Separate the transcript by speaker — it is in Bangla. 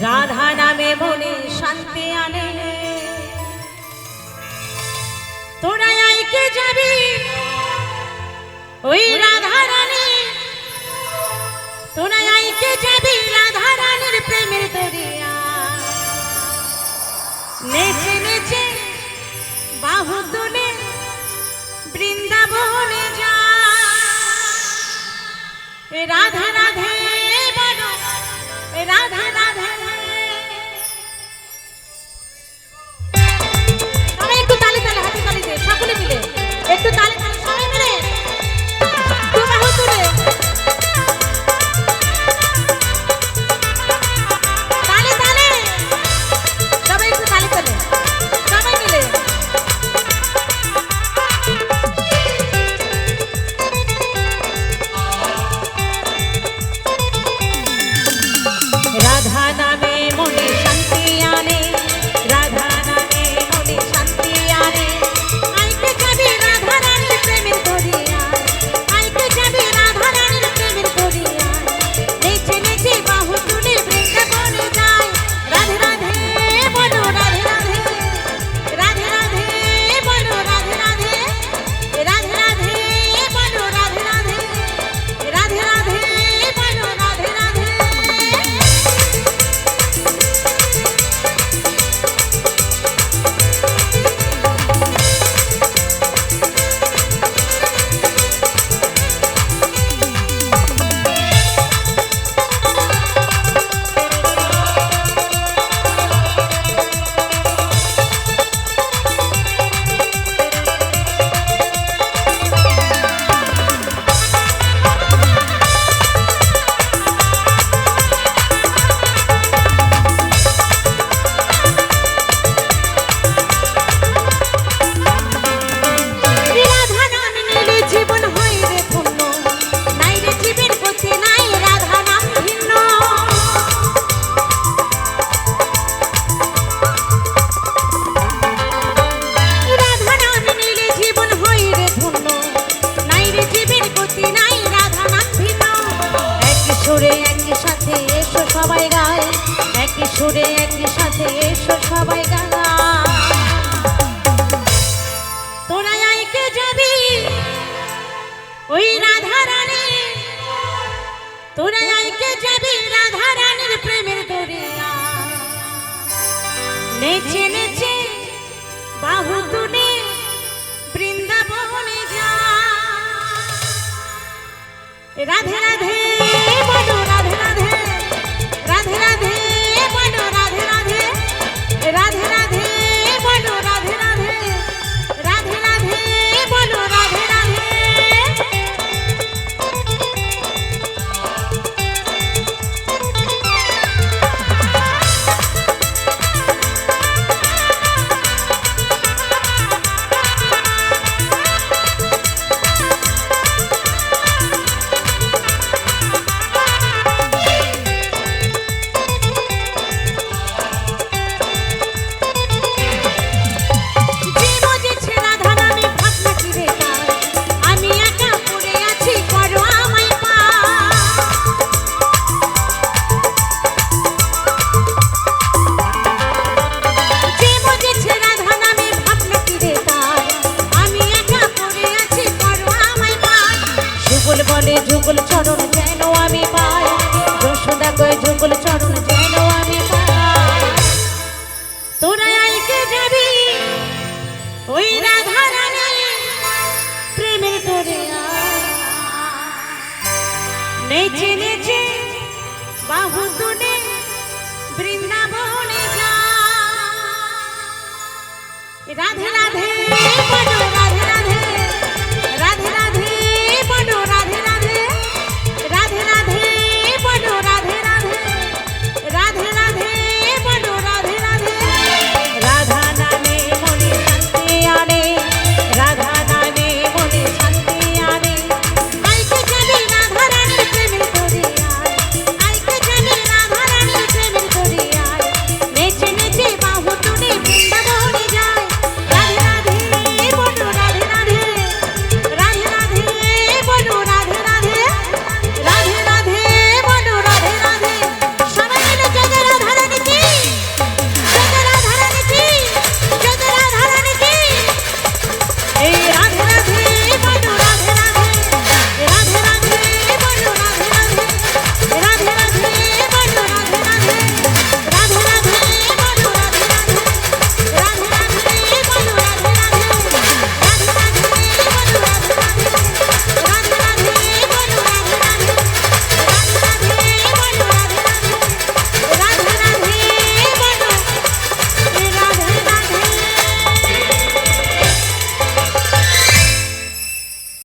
Speaker 1: রাধা নামে মনে শান্তি আনে। তোরা আইকে যাবি? ওই রাধা রানী। তোরা আইকে যাবি রাধা রানীর প্রেমের দরিয়া। নেচে নেচে বাহু তুলে বৃন্দাবনে যা। রাধা রাধে বলো রাধা সাথে এসো সবাই গায়। একই সুরে একই সাথে এসো সবাই গায়। তোরা আইকে যাবি ওই রাধা রানী তোরা আইকে যাবি রাধা রানীর প্রেমের দরিয়া নেচে নেচে বাহু তুলে বৃন্দাবনে যা। রাধে রাধে বলে যুগল চরণ যেন আমি পাই। যশোদা কয় যুগল চরণ যেন আমি পাই। তোরা আইকে যাবি? ওই রাধা রানী প্রেমের তোরে নেচে নেচে বাহু দুনে বৃন্দাবনে যা। রাধা